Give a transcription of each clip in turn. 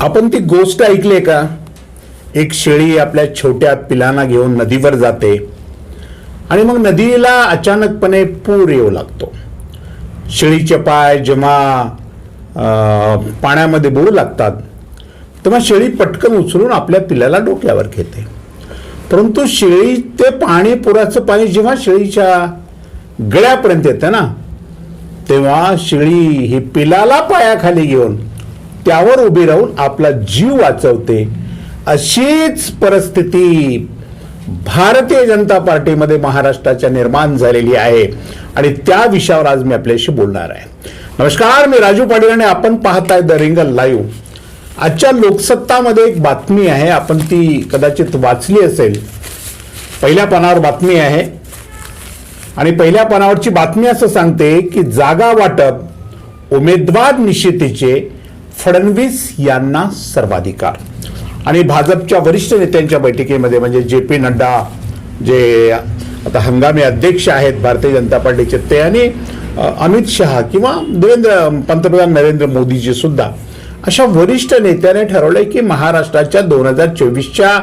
आपण ती गोष्ट ऐकली आहे का? एक शेळी आपल्या छोट्या पिलांना घेऊन नदीवर जाते आणि मग नदीला अचानकपणे पूर येऊ लागतो. शेळीचे पाय जेव्हा पाण्यामध्ये बुडू लागतात तेव्हा शेळी पटकन उचलून आपल्या पिल्याला डोक्यावर घेते. परंतु शेळी ते पाणी पुराचं पाणी जेव्हा शेळीच्या गळ्यापर्यंत येतं ना तेव्हा शेळी ही पिलाला पायाखाली घेऊन त्यावर उभी राहून आपला जीव वाचवते. अशीच परिस्थिती भारतीय जनता पार्टीमध्ये महाराष्ट्राच्या निर्माण झालेली आहे. आणि त्या विषयावर आज मी आपल्याशी बोलणार आहे. नमस्कार मी राजू पाटील आणि आपण पाहताय द रिंगल लाईव्ह. आजच्या लोकसत्तामध्ये एक बातमी आहे आपण ती कदाचित वाचली असेल. पहिल्या पानावर बातमी आहे. आणि पहिल्या पानावरची बातमी असं सांगते की जागा वाटप उमेदवार निश्चितीचे फडणवीस यांना सर्वाधिकार. आणि भाजपच्या वरिष्ठ नेत्यांच्या बैठकीमध्ये म्हणजे जे पी नड्डा जे आता हंगामी अध्यक्ष आहेत भारतीय जनता पार्टीचे ते आणि अमित शहा किंवा देवेंद्र पंतप्रधान नरेंद्र मोदीजी सुद्धा अशा वरिष्ठ नेत्याने ठरवलंय की महाराष्ट्राच्या दोन हजार चोवीसच्या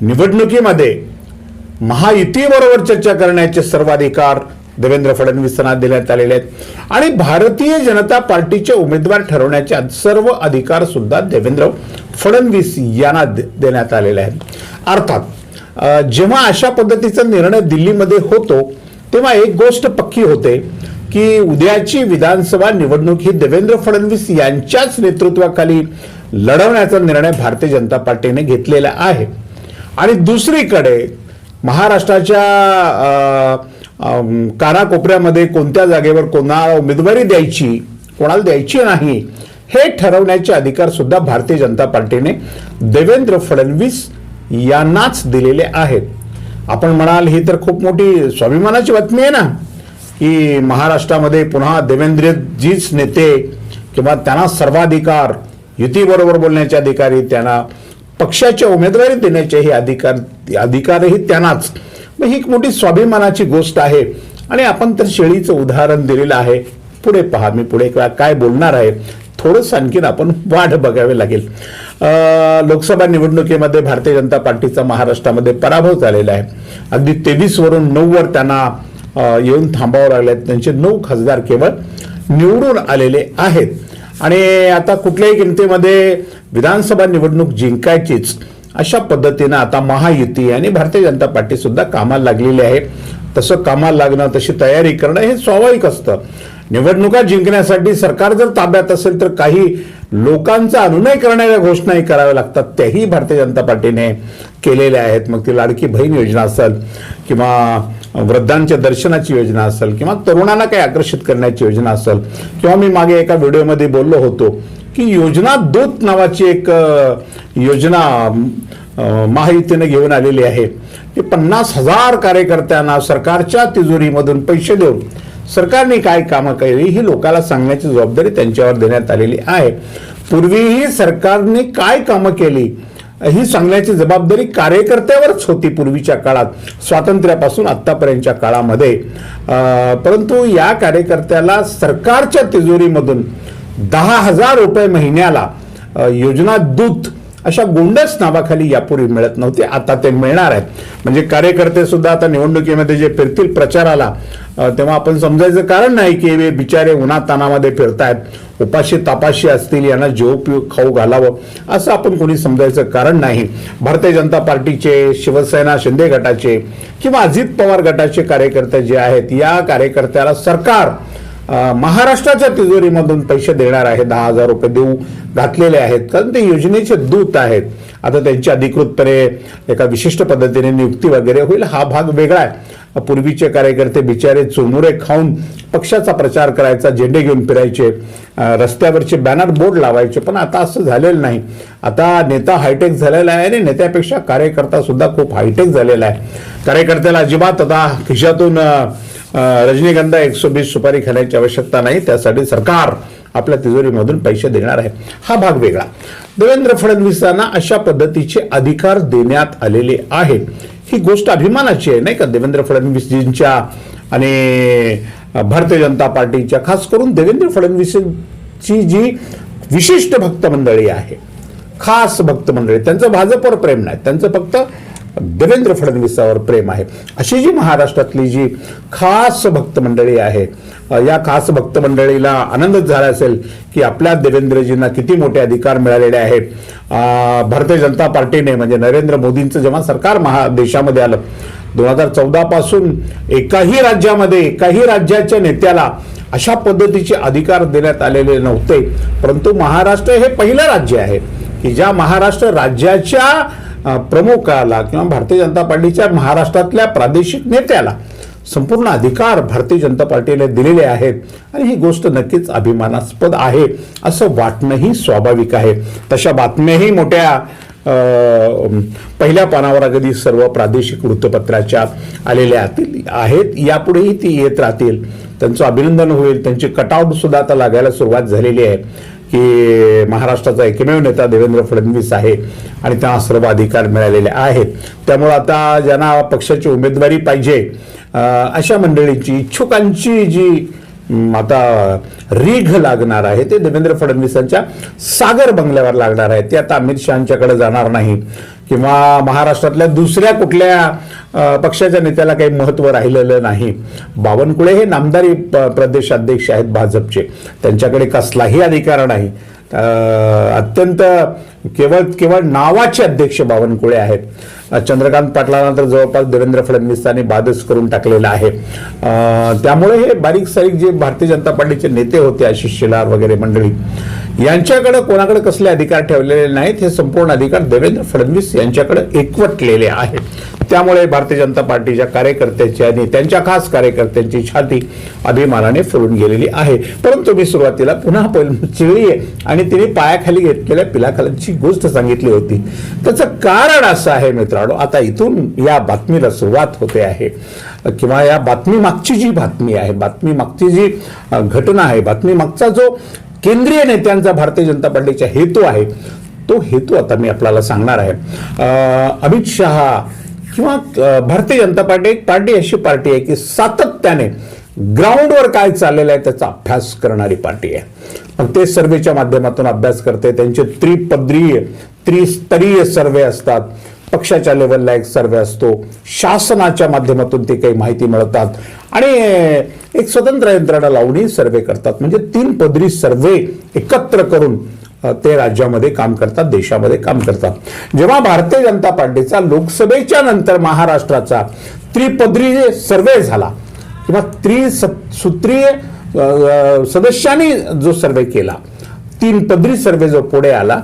निवडणुकीमध्ये महायुतीबरोबर चर्चा करण्याचे सर्वाधिकार देवेंद्र फडणवीसांना देण्यात आलेले आहेत. आणि भारतीय जनता पार्टीचे उमेदवार ठरवण्याचे सर्व अधिकार सुद्धा देवेंद्र फडणवीस यांना देण्यात आलेले आहेत. अर्थात जेव्हा अशा पद्धतीचा निर्णय दिल्लीमध्ये होतो तेव्हा एक गोष्ट पक्की होते की उद्याची विधानसभा निवडणूक ही देवेंद्र फडणवीस यांच्याच नेतृत्वाखाली लढवण्याचा निर्णय भारतीय जनता पार्टीने घेतलेला आहे. आणि दुसरीकडे महाराष्ट्राच्या कानाकोपऱ्यामध्ये कोणत्या जागेवर कोणाला उमेदवारी द्यायची कोणाला द्यायची नाही हे ठरवण्याचे अधिकार सुद्धा भारतीय जनता पार्टीने देवेंद्र फडणवीस यांनाच दिलेले आहेत. आपण म्हणाल ही तर खूप मोठी स्वाभिमानाची बातमी आहे ना की महाराष्ट्रामध्ये पुन्हा देवेंद्रजीच नेते किंवा त्यांना सर्वाधिकार युतीबरोबर बोलण्याचे अधिकारी त्यांना पक्षाच्या उमेदवारी देण्याचे हे अधिकार अधिकारही त्यांनाच. मग ही एक मोठी स्वाभिमानाची गोष्ट आहे. आणि आपण तर शेळीचं उदाहरण दिलेलं आहे. पुढे पहा मी पुढे काय बोलणार आहे. थोडंसं आणखीन आपण वाढ बघावी लागेल. लोकसभा निवडणुकीमध्ये भारतीय जनता पार्टीचा महाराष्ट्रामध्ये पराभव झालेला आहे. अगदी तेवीसवरून नऊवर त्यांना येऊन थांबावं लागले त्यांचे नऊ खासदार केवळ निवडून आलेले आहेत. आणि आता कुठल्याही किमतीमध्ये विधानसभा निवडणूक जिंकायचीच. अशा पद्धतीनं आता महायुती आणि भारतीय जनता पार्टी सुद्धा कामाला लागलेली आहे. तसं कामाला लागणं तशी तयारी करणं हे स्वाभाविक असतं. निवडणुका जिंकण्यासाठी सरकार जर ताब्यात असेल तर काही लोकांचा अनुनय करणाऱ्या घोषणाही कराव्या लागतात. त्याही भारतीय जनता पार्टीने केलेल्या आहेत. मग ती लाडकी बहीण योजना असेल किंवा वृद्धांच्या दर्शनाची योजना असेल किंवा तरुणांना काही आकर्षित करण्याची योजना असेल. किंवा मी मागे एका व्हिडिओमध्ये बोललो होतो की योजना दूत नावाची एक योजना अ, महायुतीने घेऊन आलेली आहे. की पन्नास हजार कार्यकर्त्यांना सरकारच्या तिजोरीमधून पैसे देऊन सरकारने काय कामं केली ही लोकांना सांगण्याची जबाबदारी त्यांच्यावर देण्यात आलेली आहे. पूर्वीही सरकारने काय कामं केली ही सांगण्याची जबाबदारी कार्यकर्त्यावरच होती पूर्वीच्या काळात स्वातंत्र्यापासून आत्तापर्यंतच्या काळामध्ये. परंतु या कार्यकर्त्याला सरकारच्या तिजोरीमधून दहा हजार रुपये महिन्याला योजना दूत अशा गोंडस नावाखाली यापूर्वी मिळत नव्हते. आता ते मिळणार आहेत. म्हणजे कार्यकर्ते सुद्धा आता निवडणुकीमध्ये जे फिरतील प्रचाराला तेव्हा आपण समजायचं कारण नाही की हे बिचारे उन्हातानामध्ये फिरतायत. उपाशी तापाशी असतील यांना जेव खाऊ घालावं असं आपण कोणी समजायचं कारण नाही. भारतीय जनता पार्टीचे शिवसेना शिंदे गटाचे किंवा अजित पवार गटाचे कार्यकर्ते जे आहेत या कार्यकर्त्याला सरकार महाराष्ट्राच्या तिजोरीमधून पैसे देणार आहे दहा हजार रुपये देऊ घातलेले आहेत. कारण ते योजनेचे दूत आहेत. आता त्यांची अधिकृतपणे एका विशिष्ट पद्धतीने नियुक्ती वगैरे होईल. हा भाग वेगळा आहे. पूर्वीचे कार्यकर्ते बिचारे चुनुरे खाऊन पक्षाचा प्रचार करायचा झेंडे घेऊन फिरायचे रस्त्यावरचे बॅनर बोर्ड लावायचे. पण आता असं झालेलं नाही. आता नेता हायटेक झालेला आहे आणि नेत्यापेक्षा कार्यकर्ता सुद्धा खूप हायटेक झालेला आहे. कार्यकर्त्याला अजिबात आता खिशातून रजनीगंधा एकशे वीस सुपारी खाण्याची आवश्यकता नाही त्यासाठी सरकार आपल्या तिजोरीमधून पैसे देणार आहे. हा भाग वेगळा. देवेंद्र फडणवीसांना अशा पद्धतीचे अधिकार देण्यात आलेले आहेत. ही गोष्ट अभिमानाची आहे नाही का? देवेंद्र फडणवीसजींच्या आणि भारतीय जनता पार्टीच्या खास करून देवेंद्र फडणवीसची जी विशिष्ट भक्त मंडळी आहे खास भक्त मंडळी त्यांचं भाजपवर प्रेम नाही त्यांचं फक्त देवेंद्र फडणवीसावर प्रेम आहे. अशी जी महाराष्ट्रातली जी खास भक्त मंडळी आहे या खास भक्त मंडळीला आनंदच झाला असेल की आपल्या देवेंद्रजींना किती मोठे अधिकार मिळालेले आहेत भारतीय जनता पार्टीने म्हणजे नरेंद्र मोदींचं जेव्हा सरकार महा देशामध्ये आलं दोन हजार चौदा पासून एकाही राज्यामध्ये एकाही राज्याच्या नेत्याला अशा पद्धतीचे अधिकार देण्यात आलेले नव्हते. परंतु महाराष्ट्र हे पहिलं राज्य आहे की ज्या महाराष्ट्र राज्याच्या प्रमुखाला किंवा भारतीय जनता पार्टीच्या महाराष्ट्रातल्या प्रादेशिक नेत्याला संपूर्ण अधिकार भारतीय जनता पार्टीला दिलेले आहेत. आणि ही गोष्ट नक्कीच अभिमानास्पद आहे असं वाटणंही स्वाभाविक आहे. तशा बातम्याही मोठ्या पहिल्या पानावर अगदी सर्व प्रादेशिक वृत्तपत्राच्या आलेल्या आतील- आहेत. यापुढेही ती येत राहतील. त्यांचं अभिनंदन होईल. त्यांची कटआउट सुद्धा आता लागायला सुरुवात झालेली आहे. की महाराष्ट्राचा एकमेव नेता देवेंद्र फडणवीस आहे आणि त्यांना सर्व अधिकार मिळालेले आहेत. त्यामुळं आता ज्यांना पक्षाची उमेदवारी पाहिजे अशा मंडळींची इच्छुकांची जी आता रीघ लागणार आहे ते देवेंद्र फडणवीसांच्या सागर बंगल्यावर लागणार आहे. ते आता अमित शहांच्याकडे जाणार नाही. किंवा महाराष्ट्रातल्या दुसऱ्या कुठल्या पक्षाच्या नेत्याला काही महत्त्व राहिलेलं नाही. बावनकुळे हे नामदारी प- प्रदेशाध्यक्ष आहेत भाजपचे. त्यांच्याकडे कसलाही अधिकार नाही. अत्यंत केवळ केवळ नावाचे अध्यक्ष बावनकुळे आहेत. चंद्रकांत पाटलानंतर जवळपास देवेंद्र फडणवीसांनी बादच करून टाकलेला आहे. त्यामुळे हे बारीक सारीक जे भारतीय जनता पार्टीचे नेते होते आशिष शेलार वगैरे मंडळी यांच्याकडे कोणाकडे कसले अधिकार ठेवलेले नाहीत हे संपूर्ण अधिकार देवेंद्र फडणवीस यांच्याकडे एकवटलेले आहेत. त्यामुळे भारतीय जनता पार्टीच्या कार्यकर्त्याची आणि त्यांच्या खास कार्यकर्त्यांची छाती अभिमानाने फुलून गेलेली आहे. परंतु मी सुरुवातीला पुन्हा पहिलं चिळी आहे आणि तिने पायाखाली घेतलेल्या पिलाखालांची गोष्ट सांगितली होती. त्याचं कारण असं आहे मित्रांनो आता इथून या बातमीला सुरुवात होते आहे. किंवा या बातमी मागची जी बातमी आहे बातमी मागची जी घटना आहे बातमी मागचा जो केंद्रीय नेत्यांचा भारतीय जनता पार्टीचा हेतू आहे. तो हेतू आता मी आपल्याला सांगणार आहे. अमित शहा किंवा भारतीय जनता पार्टी एक पार्टी अशी पार्टी आहे की सातत्याने ग्राउंडवर काय चाललेलं आहे त्याचा अभ्यास करणारी पार्टी आहे. मग ते सर्वेच्या माध्यमातून अभ्यास करते. त्यांचे त्रिपदरीय त्रिस्तरीय सर्वे असतात. पक्षाच्या लेवलला एक सर्वे असतो. शासनाच्या माध्यमातून ते काही माहिती मिळतात. आणि एक स्वतंत्र यंत्रणा लावूनही सर्वे करतात. म्हणजे तीन पदरी सर्वे एकत्र करून ते राज्यामध्ये काम करतात देशामध्ये काम करतात. जेव्हा भारतीय जनता पार्टीचा लोकसभेच्या नंतर महाराष्ट्राचा त्रिपदरी सर्वे झाला किंवा त्रिसूत्रीय सदस्यांनी जो सर्वे केला तीन पदरी सर्वे जो पुढे आला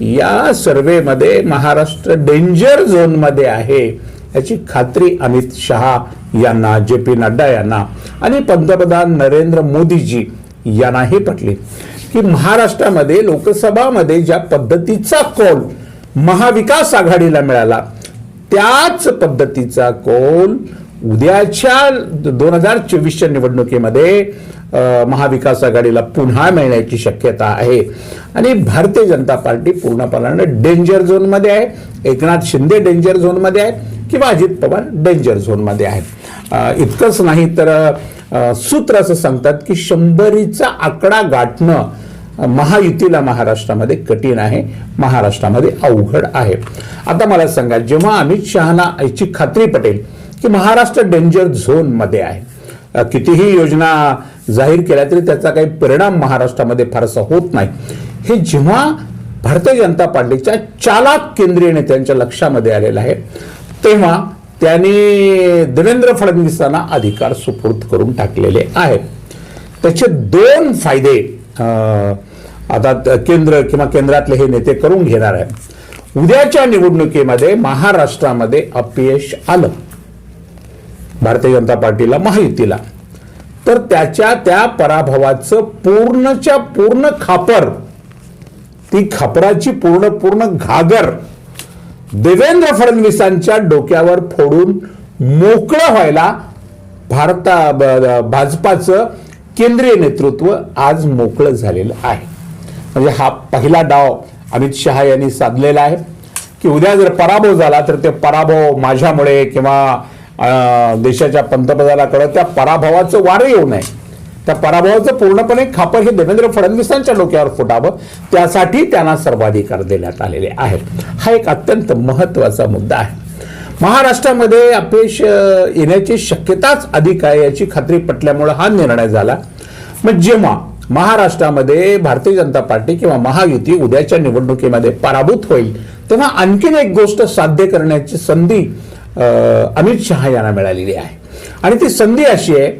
या सर्वेमध्ये महाराष्ट्र डेंजर झोनमध्ये आहे. याची खात्री अमित शहा यांना जे पी नड्डा यांना आणि पंतप्रधान नरेंद्र मोदीजी यांनाही पटली की महाराष्ट्रामध्ये लोकसभामध्ये ज्या पद्धतीचा कौल महाविकास आघाडीला मिळाला त्याच पद्धतीचा कौल उद्याच्या दोन हजार चोवीसच्या निवडणुकीमध्ये महाविकास आघाडीला पुन्हा मिळण्याची शक्यता आहे. आणि भारतीय जनता पार्टी पूर्णपणाने डेंजर झोनमध्ये आहे. एकनाथ शिंदे डेंजर झोनमध्ये आहे किंवा अजित पवार डेंजर झोनमध्ये आहेत. इतकंच नाही तर सूत्र असं सांगतात की शंभरीचा आकडा गाठणं महायुतीला महाराष्ट्रामध्ये कठीण आहे महाराष्ट्रामध्ये अवघड आहे. आता मला सांगा जेव्हा अमित शहाना याची खात्री पटेल की महाराष्ट्र डेंजर झोनमध्ये आहे कितीही योजना जाहीर केल्या तरी त्याचा काही परिणाम महाराष्ट्रामध्ये फारसा होत नाही. हे जेव्हा भारतीय जनता पार्टीच्या चालाक केंद्रीय नेत्यांच्या लक्षामध्ये आलेलं आहे तेव्हा त्यांनी देवेंद्र फडणवीसांना अधिकार सुपूर्द करून टाकलेले आहेत. त्याचे दोन फायदे आता केंद्र किंवा केंद्रातले हे नेते करून घेणार आहेत. उद्याच्या निवडणुकीमध्ये महाराष्ट्रामध्ये अपयश आलं. भारतीय जनता पार्टीला महायुतीला तर त्याच्या त्या पराभवाचं पूर्णच्या पूर्ण खापर ती खापराची पूर्ण पूर्ण घागर देवेंद्र फडणवीसांच्या डोक्यावर फोडून मोकळं व्हायला भारता भाजपाचं केंद्रीय नेतृत्व आज मोकळं झालेलं आहे. म्हणजे हा पहिला डाव अमित शहा यांनी साधलेला आहे की उद्या जर पराभव झाला तर ते पराभव माझ्यामुळे किंवा देशाच्या पंतप्रधानाकडे त्या पराभवाचं वारं येऊ नये. त्या पराभवाचं पूर्णपणे खापर हे देवेंद्र फडणवीसांच्या डोक्यावर फुटावं त्यासाठी त्यांना सर्वाधिकार देण्यात आलेले आहेत. हा एक अत्यंत महत्त्वाचा मुद्दा आहे. महाराष्ट्रामध्ये अपयश येण्याची शक्यताच अधिक आहे याची खात्री पटल्यामुळे हा निर्णय झाला. मग जेव्हा महाराष्ट्रामध्ये भारतीय जनता पार्टी किंवा महायुती उद्याच्या निवडणुकीमध्ये पराभूत होईल तेव्हा आणखीन एक गोष्ट साध्य करण्याची संधी अमित शहा यांना मिळालेली आहे. आणि ती संधी अशी आहे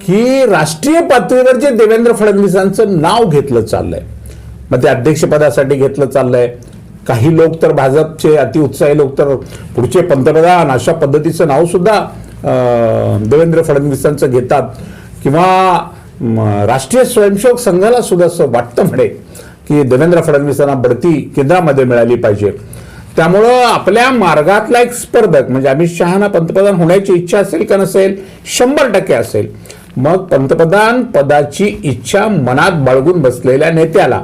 की राष्ट्रीय पातळीवर जे देवेंद्र फडणवीसांचं नाव घेतलं चाललंय मग ते अध्यक्षपदासाठी घेतलं चाललंय. काही लोक तर भाजपचे अतिउत्साही लोक तर पुढचे पंतप्रधान अशा पद्धतीचं नाव सुद्धा देवेंद्र फडणवीसांचं घेतात. किंवा राष्ट्रीय स्वयंसेवक संघाला सुद्धा असं वाटतं म्हणे की देवेंद्र फडणवीसांना बढती केंद्रामध्ये मिळाली पाहिजे. त्यामुळं आपल्या मार्गातला एक स्पर्धक म्हणजे अमित शहाना पंतप्रधान होण्याची इच्छा असेल का नसेल? शंभर टक्के असेल. मग पंतप्रधान पदाची इच्छा मनात बाळगून बसलेल्या नेत्याला.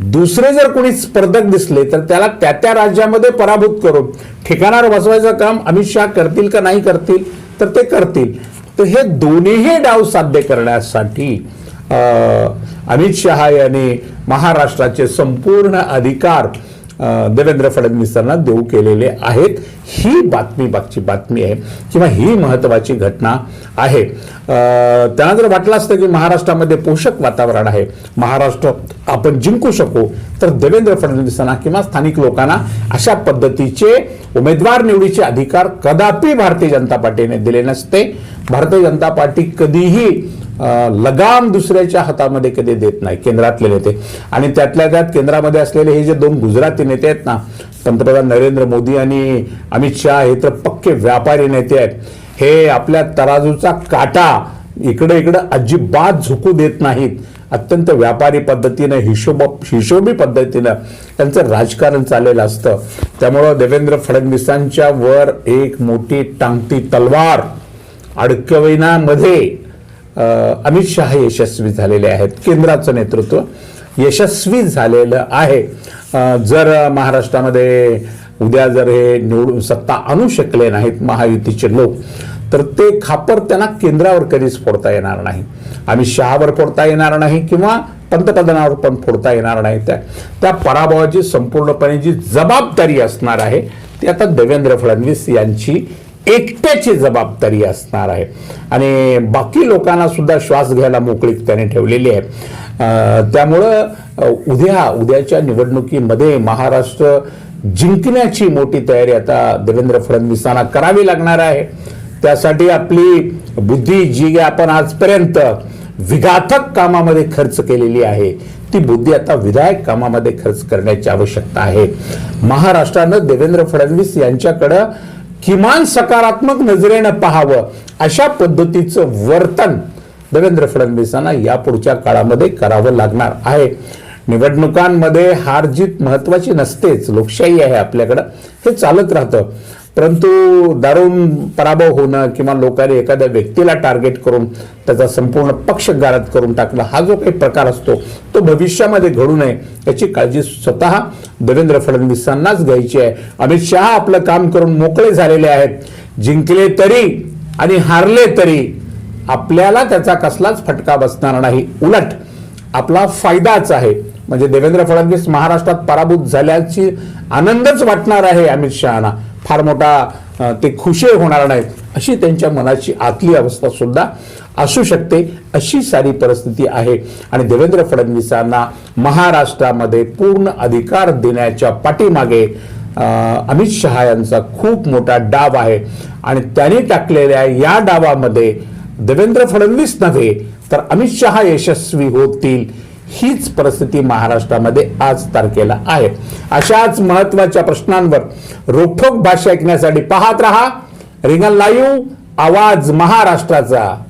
दुसरे जर कोणी स्पर्धक दिसले तर त्याला त्या त्या राज्यामध्ये पराभूत करून ठिकाणावर बसवायचं काम अमित शहा करतील का नाही करतील तर ते करतील. तर हे दोन्हीही डाव साध्य करण्यासाठी अमित शहा यांनी महाराष्ट्राचे संपूर्ण अधिकार देवेंद्र फडणवीसांना देऊ केलेले आहेत. ही बातमी बागची बातमी आहे किंवा ही महत्वाची घटना आहे. त्यांना जर वाटलं असतं की महाराष्ट्रामध्ये पोषक वातावरण आहे महाराष्ट्र आपण जिंकू शकू तर देवेंद्र फडणवीसांना किंवा स्थानिक लोकांना अशा पद्धतीचे उमेदवार निवडीचे अधिकार कदापि भारतीय जनता पार्टीने दिले नसते. भारतीय जनता पार्टी कधीही लगाम दुसऱ्याच्या हातामध्ये कधी देत नाही केंद्रातले नेते. आणि त्यातल्या त्यात केंद्रामध्ये असलेले हे जे दोन गुजराती नेते आहेत ना पंतप्रधान नरेंद्र मोदी आणि अमित शहा हे तर पक्के व्यापारी नेते आहेत. हे आपल्या तराजूचा काटा इकडे इकडे अजिबात झुकू देत नाहीत. अत्यंत व्यापारी पद्धतीनं हिशोब हिशोबी पद्धतीनं त्यांचं राजकारण चाललेलं असतं. त्यामुळं देवेंद्र फडणवीसांच्या वर एक मोठी टांगती तलवार अडकविनामध्ये अमित शहा यशस्वी झालेले आहेत केंद्राचं नेतृत्व यशस्वी झालेलं आहे. जर महाराष्ट्रामध्ये उद्या जर हे निवडून सत्ता आणू शकले नाहीत महायुतीचे लोक तर ते खापर त्यांना केंद्रावर कधीच फोडता येणार नाही. अमित शहावर फोडता येणार नाही किंवा पंतप्रधानावर पण फोडता येणार नाही. त्या त्या पराभवाची संपूर्णपणे जी जबाबदारी असणार आहे ती आता देवेंद्र फडणवीस यांची एकट्याची जबाबदारी असणार आहे. आणि बाकी लोकांना सुद्धा श्वास घ्यायला मोकळीक त्याने ठेवलेली आहे. त्यामुळं उद्या उद्याच्या निवडणुकीमध्ये महाराष्ट्र जिंकण्याची मोठी तयारी आता देवेंद्र फडणवीसांना करावी लागणार आहे. त्यासाठी आपली बुद्धी जी आपण आजपर्यंत विघातक कामामध्ये खर्च केलेली आहे. ती बुद्धी आता विधायक कामामध्ये खर्च करण्याची आवश्यकता आहे. महाराष्ट्रानं देवेंद्र फडणवीस यांच्याकडं किमान सकारात्मक नजरेनं पाहावं अशा पद्धतीचं वर्तन देवेंद्र फडणवीसांना यापुढच्या काळामध्ये करावं लागणार आहे. निवडणुकांमध्ये हार जीत महत्वाची नसतेच लोकशाही आहे आपल्याकडं. हे चालत राहतं. परंतु दारुण पराभव होणं किंवा लोकांनी एखाद्या व्यक्तीला टार्गेट करून त्याचा संपूर्ण पक्ष गारद करून टाकणं हा जो काही प्रकार असतो तो भविष्यामध्ये घडू नये याची काळजी स्वतः देवेंद्र फडणवीसांनाच घ्यायची आहे. अमित शहा आपलं काम करून मोकळे झालेले आहेत. जिंकले तरी आणि हारले तरी आपल्याला त्याचा कसलाच फटका बसणार नाही. उलट आपला फायदाच आहे. म्हणजे देवेंद्र फडणवीस महाराष्ट्रात पराभूत झाल्याची आनंदच वाटणार आहे अमित शहाना. फार मोठा ते खुशी होणार नाहीत अशी त्यांच्या मनाची आतली अवस्था सुद्धा असू शकते अशी सारी परिस्थिती आहे. आणि देवेंद्र फडणवीसांना महाराष्ट्रामध्ये पूर्ण अधिकार देण्याच्या पाठीमागे अमित शहा यांचा खूप मोठा डाव आहे. आणि त्यांनी टाकलेल्या या डावामध्ये देवेंद्र फडणवीस नव्हे तर अमित शहा यशस्वी होतील हीच परिस्थिती महाराष्ट्रामध्ये आज तारखेला आहे. अशाच महत्त्वाच्या प्रश्नांवर रोखोक भाषा ऐकण्यासाठी पाहत रहा. रिंगण लाईव्ह आवाज महाराष्ट्राचा.